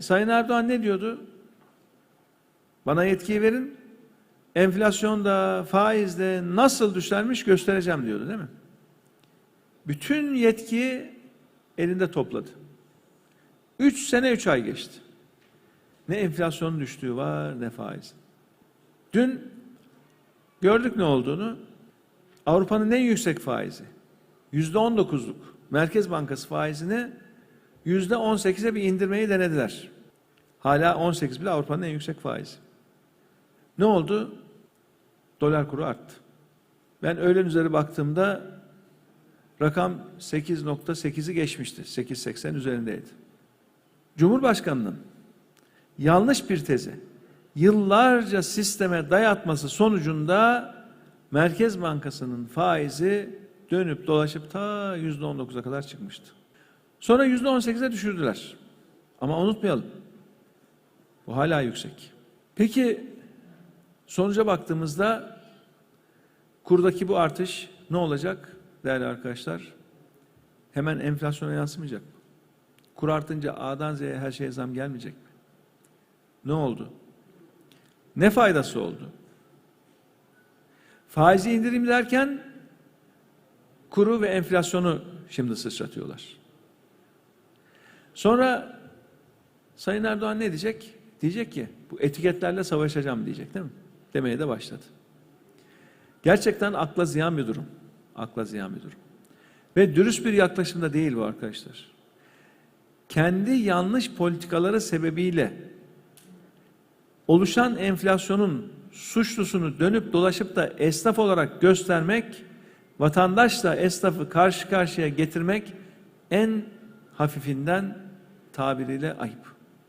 Sayın Erdoğan ne diyordu? Bana yetkiyi verin. Enflasyonda, faizde nasıl düşermiş göstereceğim diyordu değil mi? Bütün yetkiyi elinde topladı. Üç sene üç ay geçti. Ne enflasyonun düştüğü var ne faiz. Dün gördük ne olduğunu. Avrupa'nın en yüksek faizi. Yüzde on dokuzluk. Merkez Bankası faizini yüzde on sekize bir indirmeyi denediler. Hala 18 bile Avrupa'nın en yüksek faizi. Ne oldu? Dolar kuru arttı. Ben öğlen üzeri baktığımda rakam 8.8'i geçmişti. 8.80 üzerindeydi. Cumhurbaşkanının yanlış bir tezi yıllarca sisteme dayatması sonucunda Merkez Bankası'nın faizi dönüp dolaşıp ta %19'a kadar çıkmıştı. Sonra %18'e düşürdüler. Ama unutmayalım. Bu hala yüksek. Peki sonuca baktığımızda kurdaki bu artış ne olacak değerli arkadaşlar? Hemen enflasyona yansımayacak mı? Kur artınca A'dan Z'ye her şeye zam gelmeyecek mi? Ne oldu? Ne faydası oldu? Faizi indirim derken kuru ve enflasyonu şimdi sıçratıyorlar. Sonra Sayın Erdoğan ne diyecek? Diyecek ki bu etiketlerle savaşacağım diyecek değil mi? Demeye de başladı. Gerçekten akla ziyan bir durum. Akla ziyan bir durum. Ve dürüst bir yaklaşımda değil bu arkadaşlar. Kendi yanlış politikaları sebebiyle oluşan enflasyonun suçlusunu dönüp dolaşıp da esnaf olarak göstermek, vatandaşla esnafı karşı karşıya getirmek en hafifinden tabiriyle ayıp.